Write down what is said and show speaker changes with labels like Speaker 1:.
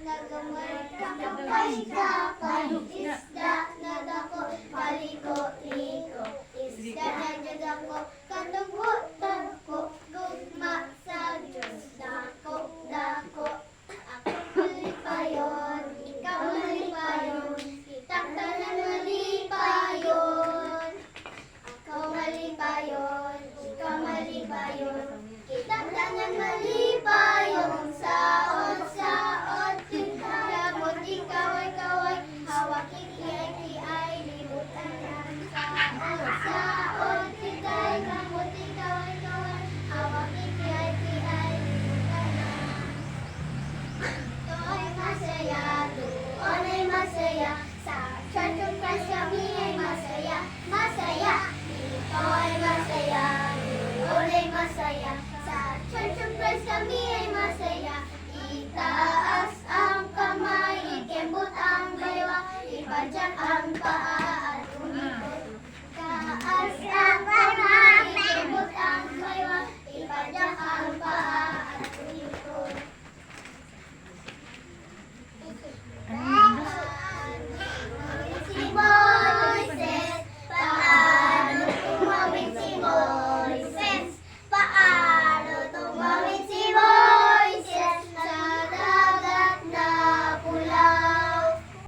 Speaker 1: Nagamay, kapag isda, pangisda, ay masaya, noon ay masaya. Sa church of Christ kami ay masaya. Itaas ang kamay, ikembot ang baywa, ipadyak ang paa.